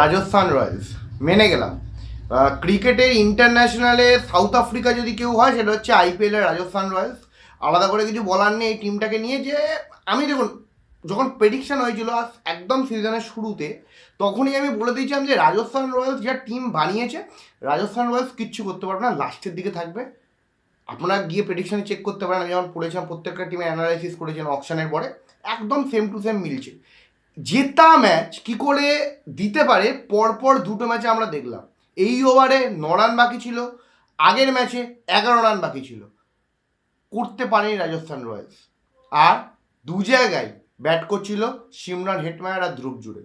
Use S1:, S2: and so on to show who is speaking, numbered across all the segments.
S1: Rajasthan Royals. মেনে গেলাম। ক্রিকেটের ইন্টারন্যাশনালে সাউথ আফ্রিকা যদি কেউ হয়, সেটা হচ্ছে আইপিএলের রাজস্থান রয়্যালস। আলাদা করে কিছু বলার নেই, এই টিমটাকে নিয়ে যে, আমি দেখুন, যখন প্রেডিকশান হয়েছিল একদম সিজনের শুরুতে, তখনই আমি বলে দিয়েছিলাম যে রাজস্থান রয়্যালস যা টিম বানিয়েছে, রাজস্থান রয়্যালস কিচ্ছু করতে পারবে না লাস্টের দিকে থাকবে। আপনারা গিয়ে প্রেডিকশান চেক করতে পারেন, আমি যেমন পড়েছিলাম, প্রত্যেকটা টিমে অ্যানালাইসিস করেছেন অপশানের পরে, একদম সেম টু সেম মিলছে। জেতা ম্যাচ কি করে দিতে পারে, পরপর দুটো ম্যাচে আমরা দেখলাম। এই ওভারে ন রান বাকি ছিল, আগের ম্যাচে এগারো রান বাকি ছিল। করতে পারেনি রাজস্থান রয়্যালস। আর দু জায়গায় ব্যাট করছিল সিমরান, হেটমায়ার আর ধ্রুব জুড়ে।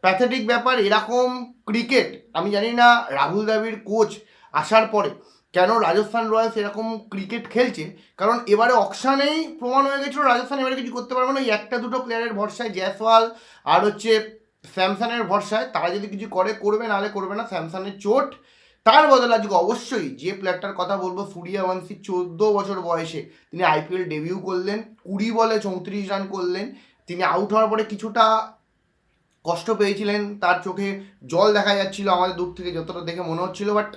S1: প্যাথেটিক ব্যাপার, এরকম ক্রিকেট আমি জানি না, রাহুল দ্রাবিড় কোচ আসার পরে কেন রাজস্থান রয়্যালস এরকম ক্রিকেট খেলছে? কারণ এবারে অকশানেই প্রমাণ হয়ে গেছিল রাজস্থান এবারে কিছু করতে পারবে না। ওই একটা দুটো প্লেয়ারের ভরসায় জ্যাসওয়াল আর হচ্ছে স্যামসানের ভরসায় তারা যদি কিছু করে, করবে, নাহলে করবে না। স্যামসানের চোট তার বদলে আজকে অবশ্যই যে প্লেয়ারটার কথা বলব সূর্যবংশী চোদ্দ বছর বয়সে তিনি আইপিএল ডেবিউ করলেন, কুড়ি বলে চৌত্রিশ রান করলেন। তিনি আউট হওয়ার পরে কিছুটা কষ্ট পেয়েছিলেন। তার চোখে জল দেখা যাচ্ছিল আমাদের দূর থেকে, যতটা দেখে মনে হচ্ছিল। বাট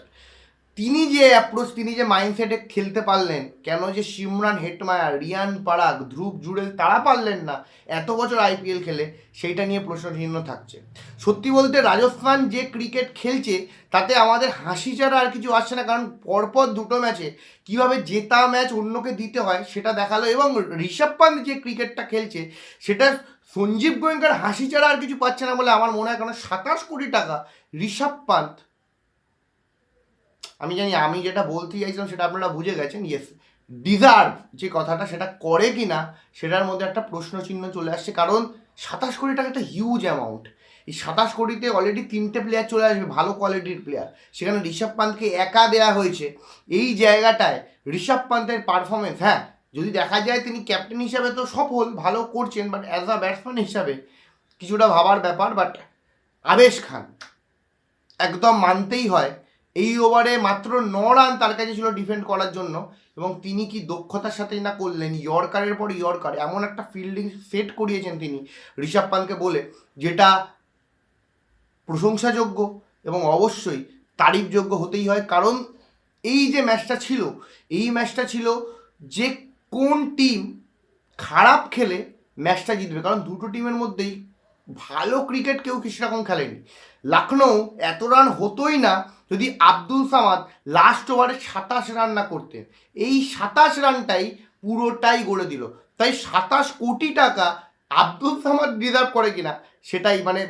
S1: তিনি যে অ্যাপ্রোচ তিনি যে মাইন্ডসেটে খেলতে পারলেন, কেন যে সিমরান হেটমায়ার রিয়ান পারাগ, ধ্রুব, জুড়েল, তারা পারলেন না এত বছর আইপিএল খেলে, সেইটা নিয়ে প্রশ্নচিহ্ন থাকছে। সত্যি বলতে রাজস্থান যে ক্রিকেট খেলছে, তাতে আমাদের হাসি ছাড়া আর কিছু আসছে না, কারণ পরপর দুটো ম্যাচে কীভাবে জেতা ম্যাচ অন্যকে দিতে হয়, সেটা দেখাল এবং ঋষভ পান্ত যে ক্রিকেটটা খেলছে, সেটা সঞ্জীব গোয়েঙ্কার হাসি ছাড়া আর কিছু পাচ্ছে না বলে আমার মনে হয় কারণ সাতাশ কোটি টাকা ঋষভ পান্ত আমি জানি আমি যেটা বলতে চাইছিলাম সেটা আপনারা বুঝে গেছেন ইয়েস ডিজার্ভ যে কথাটা সেটা করে কি না সেটার মধ্যে একটা প্রশ্ন চিহ্ন চলে আসছে। কারণ সাতাশ কোটি টাকা একটা হিউজ অ্যামাউন্ট এই সাতাশ কোটিতে অলরেডি তিনটে প্লেয়ার চলে আসবে, ভালো কোয়ালিটির প্লেয়ার সেখানে ঋষভ পান্তকে একা দেয়া হয়েছে। এই জায়গাটায় ঋষভ পান্তের পারফরমেন্স হ্যাঁ যদি দেখা যায় তিনি ক্যাপ্টেন হিসাবে তো সফল, ভালো করছেন বাট অ্যাজ আ ব্যাটসম্যান হিসাবে কিছুটা ভাবার ব্যাপার বাট আবেশ খান একদম মানতেই হয় এই ওভারে মাত্র ন রান তার কাছে ছিল ডিফেন্ড করার জন্য এবং তিনি কি দক্ষতার সাথেই না করলেন? ইয়র্কারের পর ইয়র্কার এমন একটা ফিল্ডিং সেট করিয়েছেন তিনি ঋষভ পানকে বলে, যেটা প্রশংসাযোগ্য এবং অবশ্যই তারিফযোগ্য হতেই হয়। কারণ এই যে ম্যাচটা ছিল, এই ম্যাচটা ছিল যে কোন টিম খারাপ খেলে ম্যাচটা জিতবে। কারণ দুটো টিমের মধ্যেই ভালো ক্রিকেট কেউ কি সেরকম খেলেনি। লখনৌ এত রান হতোই না যদি আব্দুল সামাদ লাস্ট ওভারে সাতাশ রান না করতেন এই সাতাশ রানটাই পুরোটাই গড়ে দিল। তাই সাতাশ কোটি টাকা আব্দুল সামাদ ডিজার্ভ করে কিনা সেটাই মানে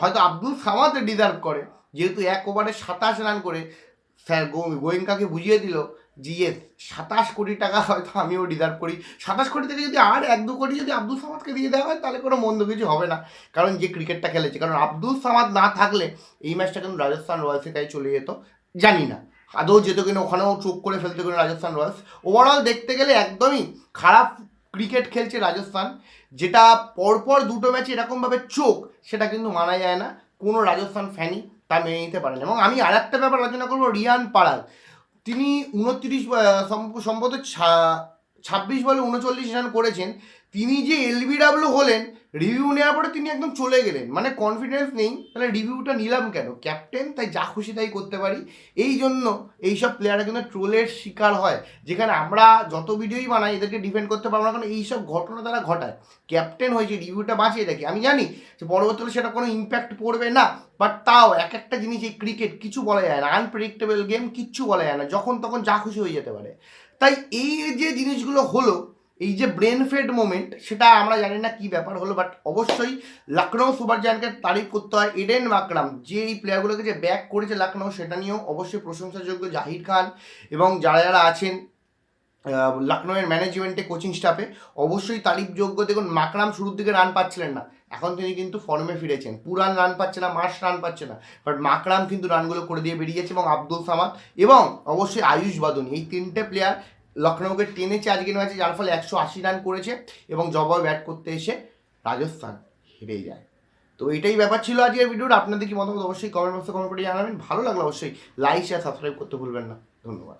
S1: হয়তো আব্দুল সামাদ ডিজার্ভ করে। যেহেতু এক ওভারে সাতাশ রান করে, স্যার গোয়েঙ্কাকে বুঝিয়ে দিল যে ইয়ে সাতাশ কোটি টাকা হয়তো আমিও ডিজার্ভ করি। সাতাশ কোটি থেকে যদি আর এক দু কোটি যদি আব্দুল সামাদকে দিয়ে দেওয়া হয়, তাহলে কোনো মন্দ কিছু হবে না। কারণ যে ক্রিকেটটা খেলেছে, কারণ আব্দুল সামাদ না থাকলে এই ম্যাচটা কিন্তু রাজস্থান রয়্যালসের কাছে চলে যেত। জানি না। আদৌ যেত কিনা, ওখানেও চোখ করে ফেলতে কিনা রাজস্থান রয়্যালস। ওভারঅল দেখতে গেলে একদমই খারাপ ক্রিকেট খেলছে রাজস্থান। যেটা পরপর দুটো ম্যাচে এরকমভাবে চোখ, সেটা কিন্তু মানা যায় না। কোনো রাজস্থান ফ্যানই তা মেনে নিতে পারে না। এবং আমি আর একটা ব্যাপার আলোচনা করব, রিয়ান পাড়াল তিনি উনত্রিশ সম্ভবত ছাব্বিশ বলে উনচল্লিশ রান করেছেন। তিনি যে এলবিডাব্লিউ হলেন রিভিউ নেওয়ার পরে তিনি একদম চলে গেলেন। মানে কনফিডেন্স নেই, তাহলে রিভিউটা নিলাম কেন? ক্যাপ্টেন তাই যা খুশি তাই করতে পারি। এই জন্য এইসব প্লেয়াররা কিন্তু ট্রোলের শিকার হয়। যেখানে আমরা যত ভিডিওই বানাই, এদেরকে ডিফেন্ড করতে পারব না, কারণ এইসব ঘটনা তারা ঘটায়। ক্যাপ্টেন হয়েছে রিভিউটা বাঁচিয়ে রাখি আমি জানি যে পরবর্তীকালে সেটা কোনো ইম্প্যাক্ট পড়বে না বাট তাও এক একটা জিনিস এই ক্রিকেট কিছু বলা যায় না। আনপ্রেডিক্টেবল গেম কিচ্ছু বলা যায় না, যখন তখন যা খুশি হয়ে যেতে পারে। তাই এই যে জিনিসগুলো হলো এই যে ব্রেন ফেড মোমেন্ট সেটা আমরা জানি না কি ব্যাপার হলো বাট অবশ্যই লখনৌ সুপার জায়ান্টকে তারিফ করতে হয় এডেন মাকরাম যে এই প্লেয়ারগুলোকে যে ব্যাক করেছে লখনৌ সেটা নিয়েও অবশ্যই প্রশংসাযোগ্য জাহির খান এবং যারা যারা আছেন লখনৌয়ের ম্যানেজমেন্টে কোচিং স্টাফে অবশ্যই তারিফযোগ্য। দেখুন, মাকরাম শুরুর দিকে রান পাচ্ছিলেন না, এখন তিনি কিন্তু ফর্মে ফিরেছেন। পুরান রান পাচ্ছে না মাস রান পাচ্ছে না বাট মাকরাম কিন্তু রানগুলো করে দিয়ে বেরিয়েছে এবং আব্দুল সামাদ এবং অবশ্যই আয়ুষ বাদনী, এই তিনটে প্লেয়ার লখনৌকে টেনেছে আজকে ম্যাচে যার ফলে একশো আশি রান করেছে এবং জবাবে ব্যাট করতে এসে রাজস্থান হেরে যায়। তো এটাই ব্যাপার ছিল আজকের ভিডিওর আপনাদের কি মতামত অবশ্যই কমেন্ট বক্সে কমেন্ট করে জানাবেন। ভালো লাগল অবশ্যই লাইক শেয়ার সাবস্ক্রাইব করতে ভুলবেন না। ধন্যবাদ।